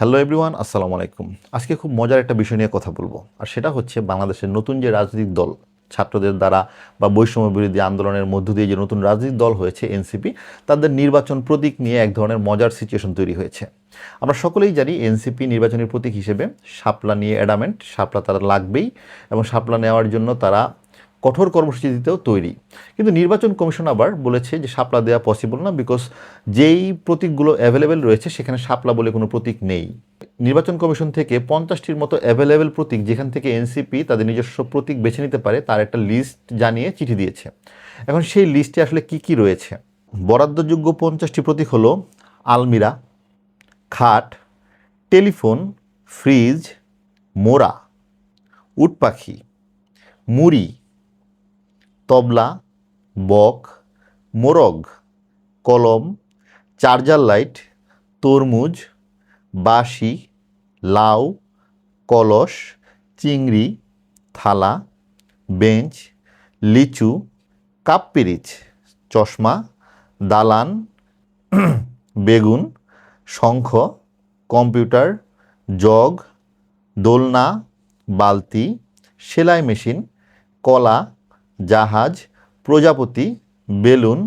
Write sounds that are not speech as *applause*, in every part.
Hello everyone, আসসালামু আলাইকুম। আজকে খুব মজার একটা বিষয় নিয়ে কথা বলব, আর সেটা হচ্ছে বাংলাদেশের নতুন যে রাজনৈতিক দল, ছাত্রদের দ্বারা বা বৈষম্য বিরোধী আন্দোলনের মধ্য দিয়ে যে নতুন রাজনৈতিক দল হয়েছে এনসিপি, তাদের নির্বাচন প্রতীক নিয়ে এক ধরনের মজার সিচুয়েশন তৈরি হয়েছে। আমরা সকলেই জানি এনসিপি নির্বাচনের প্রতীক হিসেবে শাপলা নিয়ে অ্যাডামেন্ট শাপলা তারা লাগবেই এবং শাপলা নেওয়ার জন্য তারা কঠোর কর্মসূচি দিতেও তৈরি। কিন্তু নির্বাচন কমিশন আবার বলেছে যে শাপলা দেওয়া পসিবল না বিকজ যেই প্রতীকগুলো অ্যাভেলেবেল রয়েছে সেখানে শাপলা বলে কোনো প্রতীক নেই। নির্বাচন কমিশন থেকে পঞ্চাশটির মতো অ্যাভেলেবেল প্রতীক যেখান থেকে এনসিপি তাদের নিজস্ব প্রতীক বেছে নিতে পারে, তার একটা লিস্ট জানিয়ে চিঠি দিয়েছে। এখন সেই লিস্টে আসলে কি কি রয়েছে? বরাদ্দযোগ্য পঞ্চাশটি প্রতীক হলো আলমিরা, খাট, টেলিফোন, ফ্রিজ, মোড়া উটপাখি মুড়ি তবলা, বক, মোরগ, কলম, চার্জার লাইট, তরমুজ, বাঁশি, লাউ, কলস, চিংড়ি, থালা, বেঞ্চ, লিচু কাপ পিরিচ চশমা, দালান, *clears throat* বেগুন, শঙ্খ, কম্পিউটার, জগ, দোলনা, বালতি, সেলাই মেশিন, কলা জাহাজ, প্রজাপতি, বেলুন,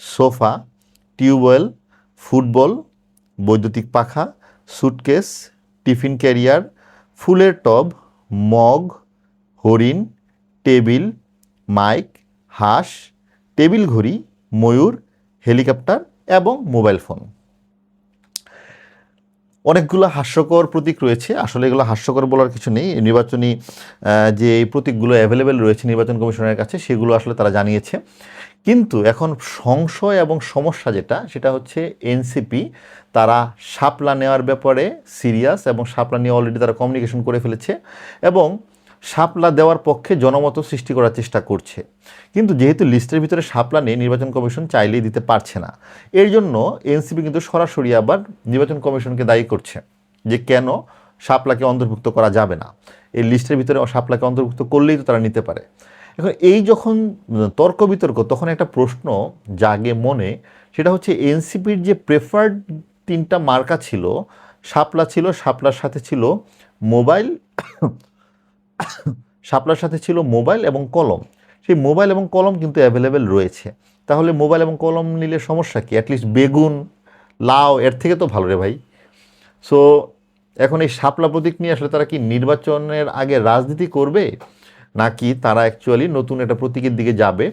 সোফা, টিউবওয়েল, ফুটবল, বৈদ্যুতিক পাখা, সুটকেস, টিফিন ক্যারিয়ার, ফুলের টব, মগ, হরিণ, টেবিল, মাইক, হাঁস, টেবিল ঘড়ি, ময়ূর, হেলিকপ্টার এবং মোবাইল ফোন। অনেকগুলো হাস্যকর প্রতীক রয়েছে। আসলে এগুলো হাস্যকর বলার কিছু নেই। নির্বাচনী যে এই প্রতীকগুলো অ্যাভেলেবেল রয়েছে নির্বাচন কমিশনের কাছে, সেগুলো আসলে তারা জানিয়েছে। কিন্তু এখন সংশয় এবং সমস্যা যেটা, সেটা হচ্ছে এনসিপি, তারা সাপলা নেওয়ার ব্যাপারে সিরিয়াস এবং সাপলা নিয়ে অলরেডি তারা কমিউনিকেশন করে ফেলেছে এবং শাপলা দেওয়ার পক্ষে জনমত সৃষ্টি করার চেষ্টা করছে। কিন্তু যেহেতু লিস্টের ভিতরে শাপলা নেই, নির্বাচন কমিশন চাইলেই দিতে পারছে না। এর জন্য এনসিপি কিন্তু সরাসরি আবার নির্বাচন কমিশনকে দায়ী করছে যে কেন শাপলাকে অন্তর্ভুক্ত করা যাবে না। এই লিস্টের ভিতরে শাপলাকে অন্তর্ভুক্ত করলেই তো তারা নিতে পারে। এখন এই যখন তর্ক বিতর্ক, তখন একটা প্রশ্ন জাগে মনে, সেটা হচ্ছে এনসিপির যে প্রেফার্ড তিনটা মার্কা ছিল, শাপলা ছিল, শাপলার সাথে ছিল মোবাইল শাপলার সাথে ছিল মোবাইল এবং কলম। সেই মোবাইল এবং কলম কিন্তু অ্যাভেলেবেল রয়েছে। তাহলে মোবাইল এবং কলম নিলে সমস্যা কি? অ্যাটলিস্ট বেগুন, লাউ, এর থেকে তো ভালো রে ভাই। সো এখন এই শাপলা প্রতীক নিয়ে আসলে তারা কি নির্বাচনের আগে রাজনীতি করবে? নাকি তারা অ্যাকচুয়ালি নতুন একটা প্রতীকের দিকে যাবে?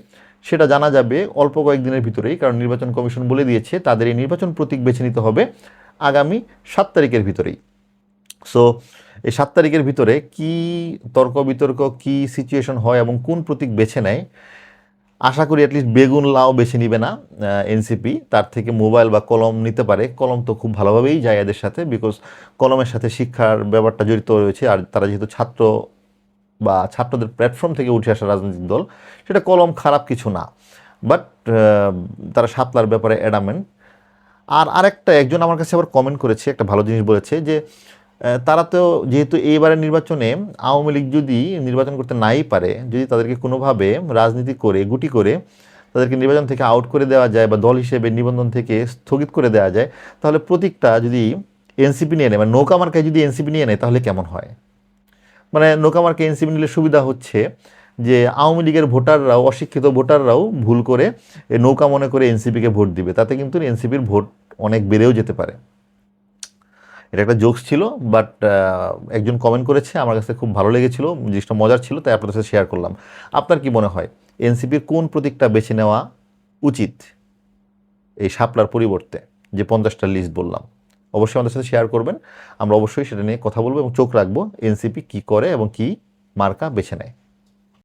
সেটা জানা যাবে অল্প কয়েকদিনের ভিতরেই, কারণ নির্বাচন কমিশন বলে দিয়েছে, তাদের এই নির্বাচন প্রতীক বেছে নিতে হবে আগামী সাত তারিখের ভিতরেই। সো এই সাত তারিখের ভিতরে কি তর্ক বিতর্ক, কি সিচুয়েশন হয় এবং কোন প্রতীক বেছে নেয়? আশা করি অ্যাটলিস্ট বেগুন লাউ বেছে নিবে না এনসিপি তার থেকে মোবাইল বা কলম নিতে পারে। কলম তো খুব ভালোভাবেই যায় এদের সাথে বিকজ কলমের সাথে শিক্ষার ব্যাপারটা জড়িত রয়েছে। আর তারা যেহেতু ছাত্র বা ছাত্রদের প্ল্যাটফর্ম থেকে উঠে আসা রাজনৈতিক দল, সেটা কলম খারাপ কিছু না। বাট তারা সাতলার ব্যাপারে অ্যাডামেন্ট আর আরেকটা, একজন আমার কাছে আবার কমেন্ট করেছে, একটা ভালো জিনিস বলেছে যে তারা তো যেহেতু এইবারের নির্বাচনে আওয়ামী লীগ যদি নির্বাচন করতে নাই পারে, যদি তাদেরকে কোনোভাবে রাজনীতি করে, গুটি করে তাদেরকে নির্বাচন থেকে আউট করে দেওয়া যায় বা দল হিসেবে নিবন্ধন থেকে স্থগিত করে দেওয়া যায়, তাহলে প্রতীকটা যদি এনসিপি নিয়ে নেয় মানে নৌকা মার্কায় যদি এনসিপি নিয়ে নেয়, তাহলে কেমন হয়? মানে নৌকা মার্কে এনসিপি নিলে সুবিধা হচ্ছে যে আওয়ামী লীগের ভোটাররাও, অশিক্ষিত ভোটাররাও ভুল করে নৌকা মনে করে এনসিপিকে ভোট দিবে। তাতে কিন্তু এনসিপির ভোট অনেক বেড়েও যেতে পারে। এটা একটা জোকস ছিল বাট একজন কমেন্ট করেছে, আমার কাছে খুব ভালো লেগেছিল, জিনিসটা মজার ছিল, তাই আপনাদের সাথে শেয়ার করলাম। আপনার কি মনে হয় এনসিপির কোন প্রতীকটা বেছে নেওয়া উচিত এই শাপলার পরিবর্তে? যে পঞ্চাশটা লিস্ট বললাম। অবশ্যই আমাদের সাথে শেয়ার করবেন। আমরা অবশ্যই সেটা নিয়ে কথা বলব এবং চোখ রাখব এনসিপি কি করে এবং কি মার্কা বেছে নেয়।